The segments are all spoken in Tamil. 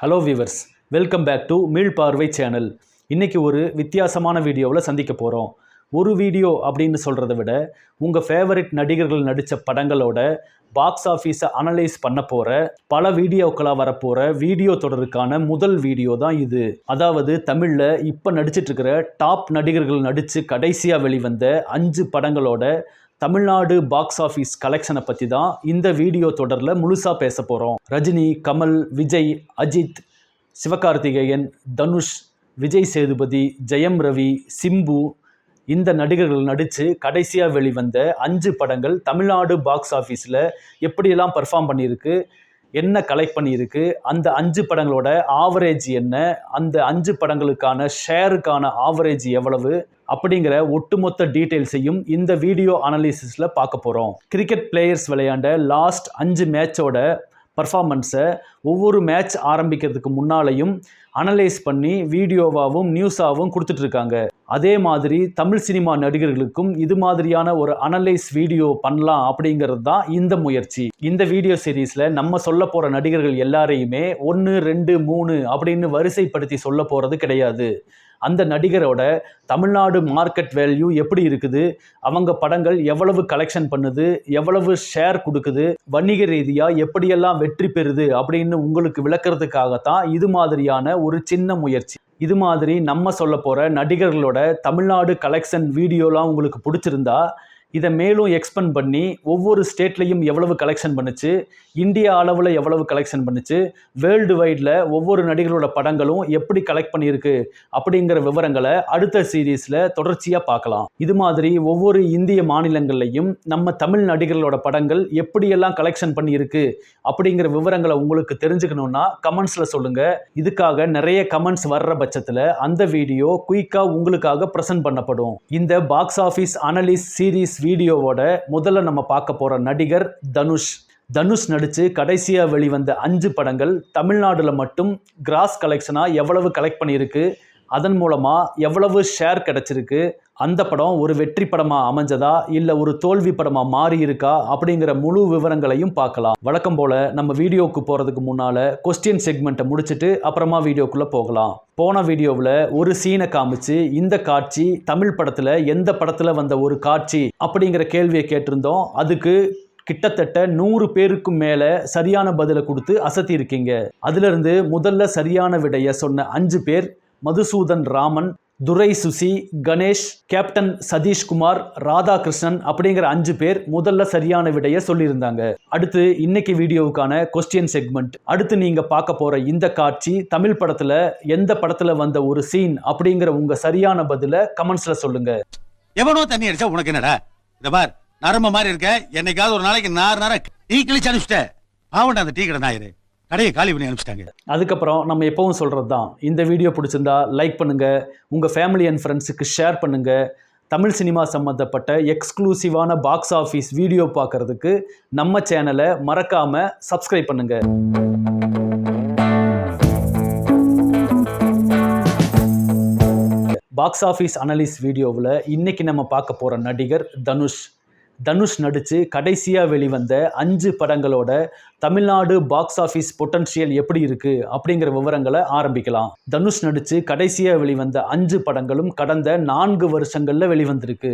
Hello viewers welcome back to Meel Paarvai channel இன்றைக்கி ஒரு வித்தியாசமான வீடியோவில் சந்திக்க போகிறோம் ஒரு வீடியோ அப்படின்னு சொல்கிறத விட உங்கள் ஃபேவரட் நடிகர்கள் நடித்த படங்களோட பாக்ஸ் ஆஃபீஸை அனலைஸ் பண்ண போகிற பல வீடியோக்களாக வரப்போகிற வீடியோ தொடருக்கான முதல் வீடியோ தான் இது. அதாவது தமிழில் இப்போ நடிச்சிட்ருக்கிற டாப் நடிகர்கள் நடித்து கடைசியாக வெளிவந்த அஞ்சு படங்களோட தமிழ்நாடு பாக்ஸ் ஆஃபீஸ் கலெக்ஷனை பற்றி தான் இந்த வீடியோ தொடரில் முழுசாக பேச போகிறோம் ரஜினி கமல் விஜய் அஜித் சிவகார்த்திகேயன் தனுஷ் விஜய் சேதுபதி ஜெயம் ரவி சிம்பு இந்த நடிகர்கள் நடித்து கடைசியாக வெளிவந்த அஞ்சு படங்கள் தமிழ்நாடு பாக்ஸ் ஆஃபீஸில் எப்படியெல்லாம் பெர்ஃபார்ம் பண்ணியிருக்கு என்ன கலெக்ட் பண்ணியிருக்கு? அந்த அஞ்சு படங்களோட ஆவரேஜ் என்ன? அந்த அஞ்சு படங்களுக்கான ஷேருக்கான ஆவரேஜ் எவ்வளவு? அப்படிங்கிற ஒட்டுமொத்த டீட்டெயில்ஸையும் இந்த வீடியோ அனாலிசிஸில் பார்க்க போகிறோம் கிரிக்கெட் பிளேயர்ஸ் விளையாண்ட லாஸ்ட் அஞ்சு மேட்சோட பர்ஃபார்மன்ஸை ஒவ்வொரு மேட்ச் ஆரம்பிக்கிறதுக்கு முன்னாலையும் அனலைஸ் பண்ணி வீடியோவாகவும் நியூஸாகவும் கொடுத்துட்ருக்காங்க அதே மாதிரி தமிழ் சினிமா நடிகர்களுக்கும் இது மாதிரியான ஒரு அனலைஸ் வீடியோ பண்ணலாம் அப்படிங்கிறது தான் இந்த முயற்சி. இந்த வீடியோ சீரீஸில் நம்ம சொல்ல போகிற நடிகர்கள் எல்லாரையுமே ஒன்று ரெண்டு மூணு அப்படின்னு வரிசைப்படுத்தி சொல்ல போகிறது கிடையாது. அந்த நடிகரோட தமிழ்நாடு மார்க்கெட் வேல்யூ எப்படி இருக்குது? அவங்க படங்கள் எவ்வளவு கலெக்ஷன் பண்ணுது? எவ்வளவு ஷேர் கொடுக்குது? வணிக ரீதியாக எப்படியெல்லாம் வெற்றி பெறுது? அப்படின்னு உங்களுக்கு விளக்கிறதுக்காகத்தான் இது மாதிரியான ஒரு சின்ன முயற்சி. இது மாதிரி நம்ம சொல்ல போகிற நடிகர்களோட தமிழ்நாடு கலெக்ஷன் வீடியோலாம் உங்களுக்கு பிடிச்சிருந்தா இதை மேலும் எக்ஸ்பெண்ட் பண்ணி ஒவ்வொரு ஸ்டேட்லேயும் எவ்வளவு கலெக்ஷன் பண்ணுச்சு இந்தியா அளவில் எவ்வளவு கலெக்ஷன் பண்ணுச்சு வேர்ல்டு வைடில் ஒவ்வொரு நடிகர்களோட படங்களும் எப்படி கலெக்ட் பண்ணியிருக்கு அப்படிங்கிற விவரங்களை அடுத்த சீரீஸில் தொடர்ச்சியாக பார்க்கலாம். இது மாதிரி ஒவ்வொரு இந்திய மாநிலங்கள்லையும் நம்ம தமிழ் நடிகர்களோட படங்கள் எப்படியெல்லாம் கலெக்ஷன் பண்ணியிருக்கு அப்படிங்கிற விவரங்களை உங்களுக்கு தெரிஞ்சுக்கணுன்னா கமெண்ட்ஸில் சொல்லுங்கள் இதுக்காக நிறைய கமெண்ட்ஸ் வர்ற பட்சத்தில் அந்த வீடியோ குயிக்காக உங்களுக்காக ப்ரெசென்ட் பண்ணப்படும். இந்த பாக்ஸ் ஆஃபீஸ் அனலிஸ் சீரீஸ் வீடியோவோட முதல்ல நம்ம பார்க்க போகிற நடிகர் தனுஷ். தனுஷ் நடித்து கடைசியாக வெளிவந்த அஞ்சு படங்கள் தமிழ்நாடுல மட்டும் கிராஸ் கலெக்ஷனாக எவ்வளவு கலெக்ட் பண்ணியிருக்கு அதன் மூலமாக எவ்வளவு ஷேர் கிடச்சிருக்கு அந்த படம் ஒரு வெற்றி படமாக அமைஞ்சதா இல்லை ஒரு தோல்வி படமாக மாறி இருக்கா அப்படிங்கிற முழு விவரங்களையும் பார்க்கலாம். வழக்கம் போல் நம்ம வீடியோவுக்கு போகிறதுக்கு முன்னால் கொஸ்டின் செக்மெண்ட்டை முடிச்சுட்டு அப்புறமா வீடியோக்குள்ளே போகலாம். போன வீடியோவில் ஒரு சீனை காமிச்சு இந்த காட்சி தமிழ் படத்தில் எந்த படத்தில் வந்த ஒரு காட்சி அப்படிங்கிற கேள்வியை கேட்டிருந்தோம். அதுக்கு கிட்டத்தட்ட நூறு பேருக்கும் மேலே சரியான பதிலை கொடுத்து அசத்தி இருக்கீங்க அதுலேருந்து முதல்ல சரியான விடைய சொன்ன அஞ்சு பேர் மதுசூதன் ராமன் துரை சுசி கணேஷ் கேப்டன் சதீஷ்குமார் ராதாகிருஷ்ணன் அப்படிங்கிற அஞ்சு பேர் முதல்ல சரியான விடையை சொல்லியிருந்தாங்க. அடுத்து இன்னைக்கு வீடியோவுக்கான கொஸ்டின் செக்மெண்ட் அடுத்து நீங்க பார்க்க போற இந்த காட்சி தமிழ் படத்துல எந்த படத்துல வந்த ஒரு சீன் அப்படிங்கிற உங்க சரியான பதில கமெண்ட்ஸ்ல சொல்லுங்க. எவனோ தண்ணி அடிச்சா உனக்கு என்னடா? இந்த பார் நரம்ப மாதிரி இருக்க என்னைக்காவது ஒரு நாளைக்கு நார் நார டீ கிழிச்சு அனுப்பிச்சிட்ட. ஆவண்டா அந்த டீ கடை நாயரு. கடையை காலி பண்ணி அனுப்பிச்சிட்டாங்க. அதுக்கப்புறம் நம்ம எப்பவும் சொல்கிறது தான் இந்த வீடியோ பிடிச்சிருந்தா லைக் பண்ணுங்கள் உங்கள் ஃபேமிலி அண்ட் ஃப்ரெண்ட்ஸுக்கு ஷேர் பண்ணுங்கள் தமிழ் சினிமா சம்மந்தப்பட்ட எக்ஸ்க்ளூசிவான பாக்ஸ் ஆஃபீஸ் வீடியோ பார்க்குறதுக்கு நம்ம சேனலை மறக்காமல் சப்ஸ்கிரைப் பண்ணுங்கள் பாக்ஸ் ஆஃபீஸ் அனலிஸ் வீடியோவில் இன்றைக்கி நம்ம பார்க்க போகிற நடிகர் தனுஷ். தனுஷ் நடித்து கடைசியாக வெளிவந்த அஞ்சு படங்களோட தமிழ்நாடு பாக்ஸ் ஆஃபீஸ் பொட்டன்ஷியல் எப்படி இருக்குது அப்படிங்கிற விவரங்களை ஆரம்பிக்கலாம். தனுஷ் நடித்து கடைசியாக வெளிவந்த அஞ்சு படங்களும் கடந்த நான்கு வருஷங்களில் வெளிவந்திருக்கு.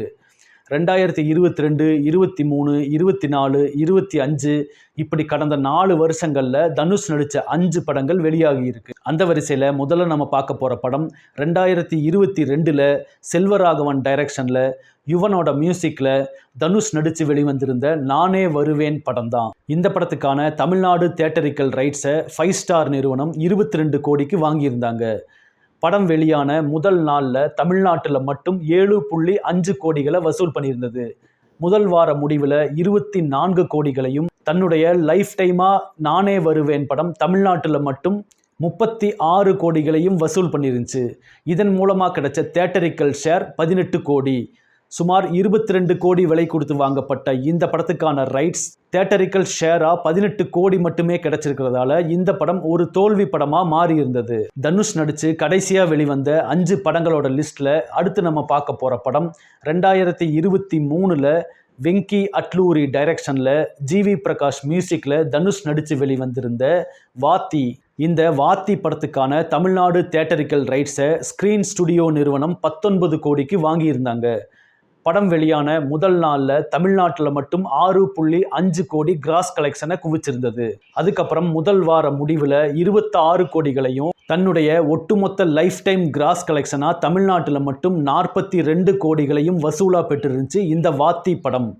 ரெண்டாயிரத்தி இருபத்தி ரெண்டு இருபத்தி மூணு இருபத்தி நாலு இருபத்தி அஞ்சு இப்படி கடந்த நாலு வருஷங்களில் தனுஷ் நடித்த அஞ்சு படங்கள் வெளியாகி இருக்கு. அந்த வரிசையில் முதல்ல நம்ம பார்க்க போகிற படம் ரெண்டாயிரத்தி இருபத்தி ரெண்டில் செல்வராகவன் டைரக்ஷனில் யுவனோட மியூசிக்கில் தனுஷ் நடித்து வெளிவந்திருந்த நானே வருவேன் படம் தான் இந்த படத்துக்கான தமிழ்நாடு தேட்டரிக்கல் ரைட்ஸை ஃபைவ் ஸ்டார் நிறுவனம் இருபத்தி ரெண்டு கோடிக்கு வாங்கியிருந்தாங்க. படம் வெளியான முதல் நாளில் தமிழ்நாட்டில் மட்டும் ஏழு புள்ளி அஞ்சு கோடிகளை வசூல் பண்ணியிருந்தது. முதல் வார முடிவில் இருபத்தி நான்கு கோடிகளையும் தன்னுடைய லைஃப் டைமாக நானே வருவேன் படம் தமிழ்நாட்டில் மட்டும் முப்பத்தி ஆறு கோடிகளையும் வசூல் பண்ணியிருந்துச்சு இதன் மூலமாக கிடைச்ச தேட்டரிக்கல் ஷேர் பதினெட்டு கோடி. சுமார் இருபத்தி ரெண்டு கோடி விலை கொடுத்து வாங்கப்பட்ட இந்த படத்துக்கான ரைட்ஸ் தேட்டரிக்கல் ஷேரா பதினெட்டு கோடி மட்டுமே கிடைச்சிருக்கிறதால இந்த படம் ஒரு தோல்வி படமா மாறி இருந்தது தனுஷ் நடிச்சு கடைசியா வெளிவந்த அஞ்சு படங்களோட லிஸ்ட்ல அடுத்து நம்ம பார்க்க போற படம் ரெண்டாயிரத்தி இருபத்தி மூணுல வெங்கி அட்லூரி டைரக்ஷனில் ஜிவி பிரகாஷ் மியூசிக்கில் தனுஷ் நடித்து வெளிவந்திருந்த வாத்தி. இந்த வாத்தி படத்துக்கான தமிழ்நாடு தேட்டரிக்கல் ரைட்ஸை ஸ்க்ரீன் ஸ்டுடியோ நிறுவனம் பத்தொன்பது கோடிக்கு வாங்கியிருந்தாங்க. படம் வெளியான முதல் நாளில் தமிழ்நாட்டில் மட்டும் ஆறு புள்ளி அஞ்சு கோடி கிராஸ் கலெக்ஷனை குவிச்சிருந்தது. அதுக்கப்புறம் முதல் வார முடிவில் இருபத்தாறு கோடிகளையும் தன்னுடைய ஒட்டுமொத்த லைஃப் டைம் கிராஸ் கலெக்ஷனாக தமிழ்நாட்டில் மட்டும் நாற்பத்தி ரெண்டு கோடிகளையும் வசூலாக பெற்றிருந்துச்சு இந்த வாத்தி படம்.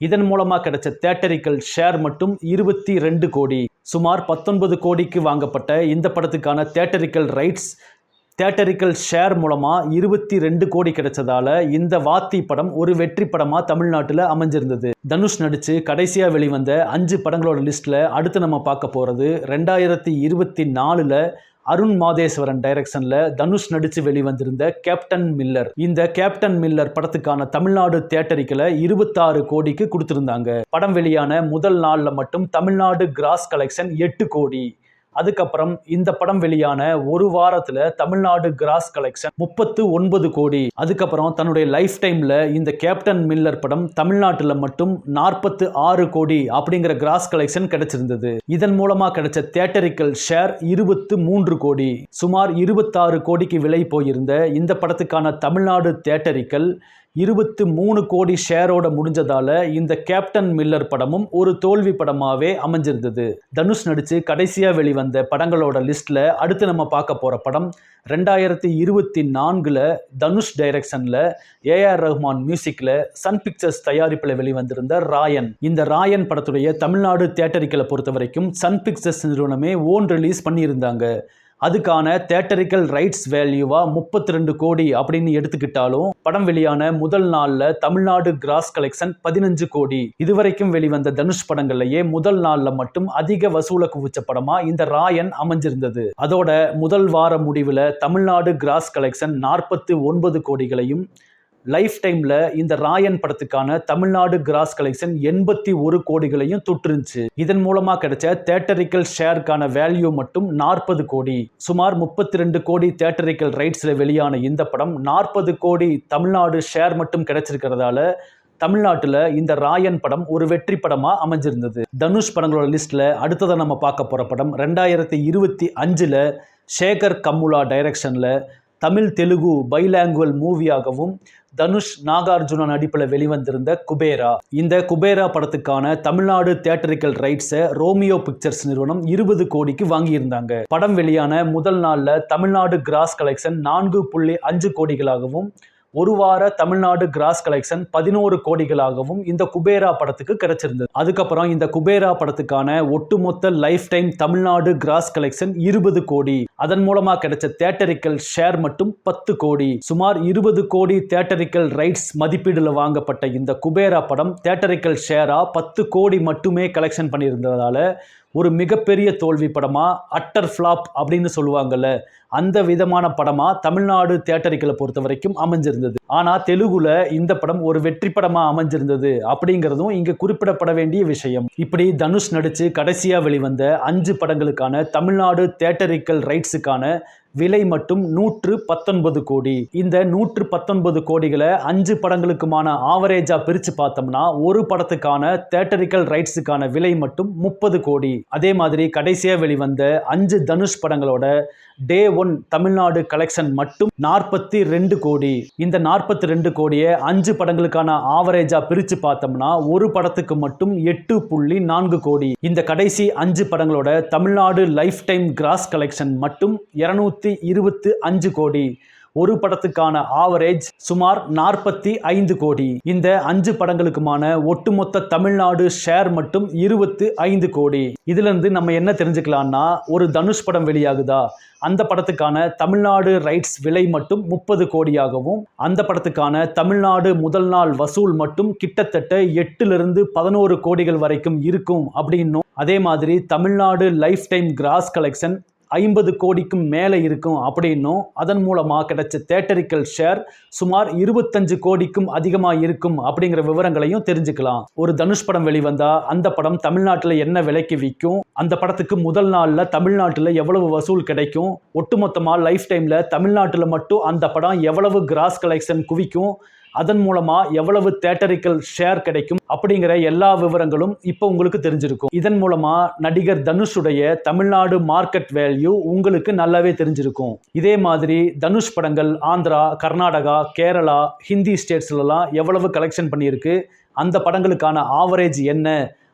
இதன் மூலமாக கிடைச்ச தேட்டரிக்கல் ஷேர் மட்டும் இருபத்தி ரெண்டு கோடி. சுமார் பத்தொன்பது கோடிக்கு வாங்கப்பட்ட இந்த படத்துக்கான தேட்டரிக்கல் ரைட்ஸ் தேட்டரிக்கல் ஷேர் மூலமாக இருபத்தி ரெண்டு கோடி கிடைச்சதால இந்த வாத்தி படம் ஒரு வெற்றி படமாக தமிழ்நாட்டில் அமைஞ்சிருந்தது. தனுஷ் நடித்து கடைசியாக வெளிவந்த அஞ்சு படங்களோட லிஸ்ட்டில் அடுத்து நம்ம பார்க்க போகிறது ரெண்டாயிரத்தி இருபத்தி நாலில் அருண் மாதேஸ்வரன் டைரக்ஷனில் தனுஷ் நடித்து வெளிவந்திருந்த கேப்டன் மில்லர் இந்த கேப்டன் மில்லர் படத்துக்கான தமிழ்நாடு தேட்டரிக்கில் இருபத்தாறு கோடிக்கு கொடுத்துருந்தாங்க. படம் வெளியான முதல் நாளில் மட்டும் தமிழ்நாடு கிராஸ் கலெக்ஷன் எட்டு கோடி. அதுக்கப்புறம் இந்த படம் வெளியான ஒரு வாரத்தில் தமிழ்நாடு கிராஸ் கலெக்ஷன் முப்பத்து ஒன்பது கோடி. அதுக்கப்புறம் தன்னுடைய லைஃப் டைமில் இந்த கேப்டன் மில்லர் படம் தமிழ்நாட்டில் மட்டும் நாற்பத்து ஆறு கோடி அப்படிங்கிற கிராஸ் கலெக்ஷன் கிடைச்சிருந்தது. இதன் மூலமாக கிடைச்ச தேட்டரிக்கல் ஷேர் இருபத்து மூன்று கோடி. சுமார் இருபத்தாறு கோடிக்கு விலை போயிருந்த இந்த படத்துக்கான தமிழ்நாடு தேட்டரிக்கல் இருபத்து மூணு கோடி ஷேரோட முடிஞ்சதால இந்த கேப்டன் மில்லர் படமும் ஒரு தோல்வி படமாவே அமைஞ்சிருந்தது. தனுஷ் நடித்து கடைசியாக வெளிவந்த படங்களோட லிஸ்ட்டில் அடுத்து நம்ம பார்க்க போகிற படம் ரெண்டாயிரத்தி இருபத்தி நான்கில் தனுஷ் டைரக்ஷனில் ஏஆர் ரஹ்மான் மியூசிக்கில் சன் பிக்சர்ஸ் தயாரிப்பில் வெளிவந்திருந்த ராயன். இந்த ராயன் படத்துடைய தமிழ்நாடு தேட்டரிக்கலை பொறுத்த வரைக்கும் சன் பிக்சர்ஸ் நிறுவனமே ஓன் ரிலீஸ் பண்ணியிருந்தாங்க. அதுக்கான தேட்டரிக்கல் ரைட்ஸ் வேல்யூவா முப்பத்தி ரெண்டு கோடி அப்படின்னு எடுத்துக்கிட்டாலும் படம் வெளியான முதல் நாள்ல தமிழ்நாடு கிராஸ் கலெக்ஷன் பதினஞ்சு கோடி. இதுவரைக்கும் வெளிவந்த தனுஷ் படங்கள்லயே முதல் நாள்ல மட்டும் அதிக வசூல குவிச்ச படமா இந்த ராயன் அமைஞ்சிருந்தது. அதோட முதல் வார முடிவுல தமிழ்நாடு கிராஸ் கலெக்ஷன் நாற்பத்தி ஒன்பது கோடிகளையும் லைஃப் டைம்ல இந்த ராயன் படத்துக்கான தமிழ்நாடு கிராஸ் கலெக்ஷன் எண்பத்தி ஒரு கோடிகளையும் தொற்றுருந்துச்சு. இதன் மூலமா கிடைச்ச தேட்டரிக்கல் ஷேருக்கான வேல்யூ மட்டும் நாற்பது கோடி. சுமார் முப்பத்தி ரெண்டு கோடி தேட்டரிக்கல் ரைட்ஸ்ல வெளியான இந்த படம் நாற்பது கோடி தமிழ்நாடு ஷேர் மட்டும் கிடைச்சிருக்கிறதால தமிழ்நாட்டில் இந்த ராயன் படம் ஒரு வெற்றி படமாக அமைஞ்சிருந்தது. தனுஷ் படங்களோட லிஸ்ட்டில் அடுத்ததை நம்ம பார்க்க போகிற படம் ரெண்டாயிரத்தி இருபத்தி அஞ்சில் சேகர் கம்முலா டைரக்ஷனில் தமிழ் தெலுங்கு பைலாங்குவல் மூவியாகவும் தனுஷ் நாகார்ஜுனன் நடிப்பில் வெளிவந்திருந்த குபேரா. இந்த குபேரா படத்துக்கான தமிழ்நாடு தியேட்டரிக்கல் ரைட்ஸை ரோமியோ பிக்சர்ஸ் நிறுவனம் இருபது கோடிக்கு வாங்கியிருந்தாங்க. படம் வெளியான முதல் நாளில் தமிழ்நாடு கிராஸ் கலெக்ஷன் நான்கு புள்ளி அஞ்சு கோடிகளாகவும் ஒரு வார தமிழ்நாடு கிராஸ் கலெக்ஷன் பதினோரு கோடிகளாகவும் இந்த குபேரா படத்துக்கு கிடைச்சிருந்தது. அதுக்கப்புறம் இந்த குபேரா படத்துக்கான ஒட்டுமொத்த lifetime Tamil Nadu gross collection இருபது கோடி. அதன் மூலமா கிடைச்ச தேட்டரிக்கல் ஷேர் மட்டும் பத்து கோடி. சுமார் இருபது கோடி தேட்டரிக்கல் ரைட்ஸ் மதிப்பீடுல வாங்கப்பட்ட இந்த குபேரா படம் தேட்டரிக்கல் ஷேரா பத்து கோடி மட்டுமே கலெக்ஷன் பண்ணியிருந்ததால ஒரு மிகப்பெரிய தோல்வி படமா? அட்டர் ஃப்ளாப் அப்படின்னு சொல்லுவாங்கல்ல அந்த விதமான படமா தமிழ்நாடு தேட்டரிக்கலை பொறுத்த வரைக்கும் அமைஞ்சிருந்தது. ஆனா தெலுங்குல இந்த படம் ஒரு வெற்றி படமா அமைஞ்சிருந்தது அப்படிங்கிறதும் இங்க குறிப்பிடப்பட வேண்டிய விஷயம். இப்படி தனுஷ் நடிச்சு கடைசியா வெளிவந்த அஞ்சு படங்களுக்கான தமிழ்நாடு தேட்டரிக்கல் ரைட்ஸுக்கான விலை மட்டும் நூற்று பத்தொன்பது கோடி. இந்த நூற்று பத்தொன்பது கோடிகளை அஞ்சு படங்களுக்குமான ஆவரேஜா பிரிச்சு பார்த்தோம்னா ஒரு படத்துக்கான தேட்டரிக்கல் ரைட்ஸுக்கான விலை மட்டும் முப்பது கோடி. அதே மாதிரி கடைசியாக வெளிவந்த அஞ்சு தனுஷ் படங்களோட டே ஒன் தமிழ்நாடு கலெக்ஷன் மட்டும் நாற்பத்தி ரெண்டு கோடி. இந்த நாற்பத்தி ரெண்டு கோடியை அஞ்சு படங்களுக்கான ஆவரேஜா பிரிச்சு பார்த்தோம்னா ஒரு படத்துக்கு மட்டும் எட்டு புள்ளி நான்கு கோடி. இந்த கடைசி அஞ்சு படங்களோட Tamil Nadu lifetime gross collection மட்டும் இருநூத்தி இருபத்து அஞ்சு கோடி. ஒரு படத்துக்கான ஆவரேஜ் சுமார் நாற்பத்தி ஐந்து கோடி. இந்த அஞ்சு படங்களுக்குமான ஒட்டுமொத்த தமிழ்நாடு ஷேர் மட்டும் இருபத்து ஐந்து கோடி. இதிலிருந்து நம்ம என்ன தெரிஞ்சுக்கலாம்னா ஒரு தனுஷ் படம் வெளியாகுதா? அந்த படத்துக்கான தமிழ்நாடு ரைட்ஸ் விலை மட்டும் முப்பது கோடியாகவும் அந்த படத்துக்கான தமிழ்நாடு முதல் நாள் வசூல் மட்டும் கிட்டத்தட்ட எட்டுலேருந்து பதினோரு கோடிகள் வரைக்கும் இருக்கும் அப்படின்னும். அதே மாதிரி Tamil Nadu lifetime gross collection ஐம்பது கோடிக்கும் மேலே இருக்கும் அப்படின்னும் அதன் மூலமாக கிடைச்ச தேட்டரிக்கல் ஷேர் சுமார் இருபத்தஞ்சு கோடிக்கும் அதிகமாக இருக்கும் அப்படிங்கிற விவரங்களையும் தெரிஞ்சுக்கலாம். ஒரு தனுஷ் படம் வெளிவந்தா அந்த படம் தமிழ்நாட்டில் என்ன விலைக்கு விற்கும் அந்த படத்துக்கு முதல் நாளில் தமிழ்நாட்டில் எவ்வளவு வசூல் கிடைக்கும் ஒட்டுமொத்தமாக லைஃப் டைமில் தமிழ்நாட்டில் மட்டும் அந்த படம் எவ்வளவு கிராஸ் கலெக்ஷன் குவிக்கும் அதன் மூலமா எவ்வளவு தேட்டரிக்கல் ஷேர் கிடைக்கும் அப்படிங்கிற எல்லா விவரங்களும் இப்போ உங்களுக்கு தெரிஞ்சிருக்கும். இதன் மூலமா நடிகர் தனுஷுடைய தமிழ்நாடு மார்க்கெட் வேல்யூ உங்களுக்கு நல்லாவே தெரிஞ்சிருக்கும். இதே மாதிரி தனுஷ் படங்கள் ஆந்திரா கர்நாடகா கேரளா ஹிந்தி ஸ்டேட்ஸ்லலாம் எவ்வளவு கலெக்ஷன் பண்ணியிருக்கு அந்த படங்களுக்கான ஆவரேஜ் என்ன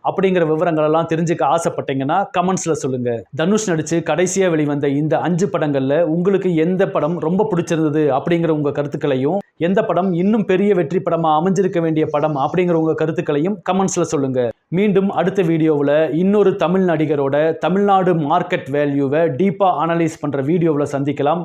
அப்படிங்கிற விவரங்கள் எல்லாம் தெரிஞ்சுக்க ஆசைப்பட்டீங்கன்னா கமெண்ட்ஸில் சொல்லுங்க. தனுஷ் நடிச்சு கடைசியாக வெளிவந்த இந்த அஞ்சு படங்களில் உங்களுக்கு எந்த படம் ரொம்ப பிடிச்சிருந்தது அப்படிங்கிற உங்கள் கருத்துக்களையும் எந்த படம் இன்னும் பெரிய வெற்றி படமாக அமைஞ்சிருக்க வேண்டிய படம் அப்படிங்கிற உங்கள் கருத்துக்களையும் கமெண்ட்ஸில் சொல்லுங்க. மீண்டும் அடுத்த வீடியோவில் இன்னொரு தமிழ் நடிகரோட தமிழ்நாடு மார்க்கெட் வேல்யூவை டீப்பாக அனலைஸ் பண்ணுற வீடியோவில் சந்திக்கலாம்.